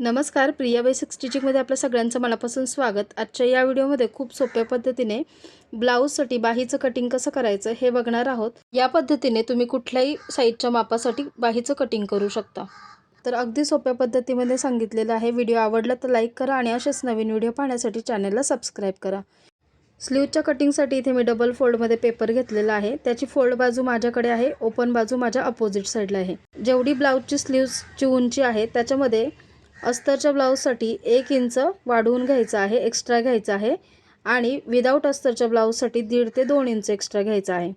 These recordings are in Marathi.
नमस्कार प्रिया बेसिक स्टिचिंगमध्ये आपल्या सगळ्यांचं मनापासून स्वागत. आजच्या या व्हिडिओमध्ये खूप सोप्या पद्धतीने ब्लाऊजसाठी बाहीचं कटिंग कसं करायचं हे बघणार आहोत. या पद्धतीने तुम्ही कुठल्याही साईजच्या मापासाठी बाहीचं कटिंग करू शकता. तर अगदी सोप्या पद्धतीमध्ये सांगितलेलं आहे. व्हिडिओ आवडला तर लाईक करा आणि असेच नवीन व्हिडिओ पाहण्यासाठी चॅनलला सबस्क्राईब करा. स्लीवच्या कटिंगसाठी इथे मी डबल फोल्डमध्ये पेपर घेतलेला आहे. त्याची फोल्ड बाजू माझ्याकडे आहे. ओपन बाजू माझ्या अपोजिट साईडला आहे. जेवढी ब्लाऊजची स्लीव्सची उंची आहे त्याच्यामध्ये अस्तरच्या ब्लाऊजसाठी एक इंच वाढवून घ्यायचं आहे एक्स्ट्रा घ्यायचं आहे. आणि विदाऊट अस्तरच्या ब्लाऊजसाठी दीड ते दोन इंच एक्स्ट्रा घ्यायचं आहे.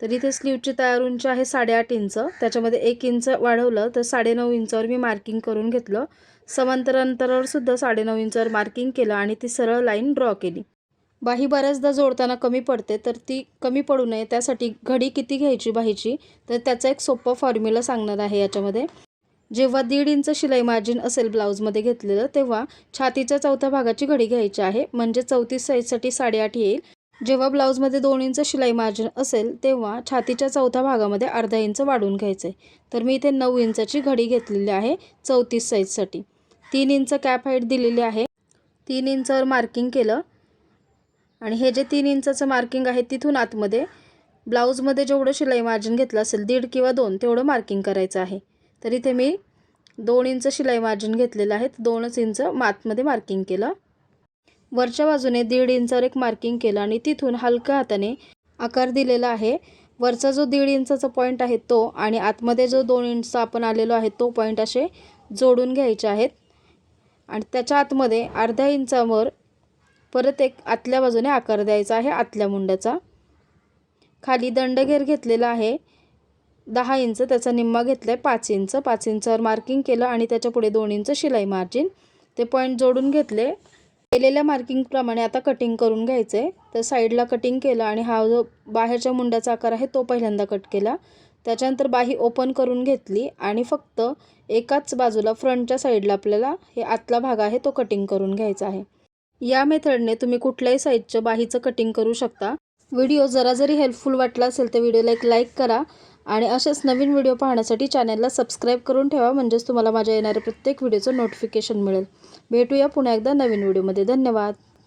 तर इथे स्लीवची तयार उंची आहे साडेआठ इंच. त्याच्यामध्ये एक इंच वाढवलं तर साडेनऊ इंचावर मी मार्किंग करून घेतलं. समांतर अंतरावर सुद्धा साडेनऊ इंचावर मार्किंग केलं आणि ती सरळ लाईन ड्रॉ केली. बाही बऱ्याचदा जोडताना कमी पडते तर ती कमी पडू नये. त्यासाठी घडी किती घ्यायची बाहीची? तर त्याचा एक सोपा फॉर्म्युला सांगणार आहे याच्यामध्ये. जेव्हा दीड इंच शिलाई मार्जिन असेल ब्लाऊजमध्ये घेतलेलं तेव्हा छातीच्या चौथ्या भागाची घडी घ्यायची आहे. म्हणजे चौतीस साईजसाठी साडेआठ येईल. जेव्हा ब्लाऊजमध्ये दोन इंच शिलाई मार्जिन असेल तेव्हा छातीच्या चौथ्या भागामध्ये अर्धा इंच वाढवून घ्यायचं आहे तर मी इथे नऊ इंचाची घडी घेतलेली आहे चौतीस साईजसाठी. तीन इंच कॅप हाईट दिलेली आहे. तीन इंचावर मार्किंग केलं. आणि हे जे तीन इंचाचं मार्किंग आहे तिथून आतमध्ये ब्लाऊजमध्ये जेवढं शिलाई मार्जिन घेतलं असेल दीड किंवा दोन तेवढं मार्किंग करायचं आहे. तर इथे मी दोन इंच शिलाई मार्जिन घेतलेलं आहे. दोनच इंच मातमध्ये मार्किंग केलं. वरच्या बाजूने दीड इंचावर एक मार्किंग केलं आणि तिथून हलक्या हाताने आकार दिलेला आहे. वरचा जो दीड इंचाचा पॉईंट आहे तो आणि आतमध्ये जो दोन इंचचा आपण आलेलो आहे तो पॉईंट असे जोडून घ्यायचे आहेत. आणि त्याच्या आतमध्ये अर्ध्या इंचावर परत एक आतल्या बाजूने आकार द्यायचा आहे आतल्या मुंड्याचा खाली दंडघेर घेतलेला आहे. दहा इंच त्याचा निम्मा घेतला आहे पाच इंच. पाच इंचावर मार्किंग केलं आणि त्याच्या पुढे दोन इंच शिलाई मार्जिन ते पॉईंट जोडून घेतले. केलेल्या मार्किंगप्रमाणे आता कटिंग करून घ्यायचं आहे तर साईडला कटिंग केलं आणि हा जो बाहेरच्या मुंड्याचा आकार आहे तो पहिल्यांदा कट केला. त्याच्यानंतर बाही ओपन करून घेतली आणि फक्त एकाच बाजूला फ्रंटच्या साईडला आपल्याला हे आतला भाग आहे तो कटिंग करून घ्यायचा आहे. या मेथडने तुम्ही कुठल्याही साईजचं बाहीचं कटिंग करू शकता. व्हिडिओ जरा जरी हेल्पफुल वाटला असेल तर व्हिडिओला एक लाईक करा. आणि असेच नवीन व्हिडिओ पाहण्यासाठी चॅनलला सबस्क्राईब करून ठेवा. म्हणजेच तुम्हाला माझ्या येणाऱ्या प्रत्येक व्हिडिओचं नोटिफिकेशन मिळेल. भेटूया पुन्हा एकदा नवीन व्हिडिओमध्ये धन्यवाद.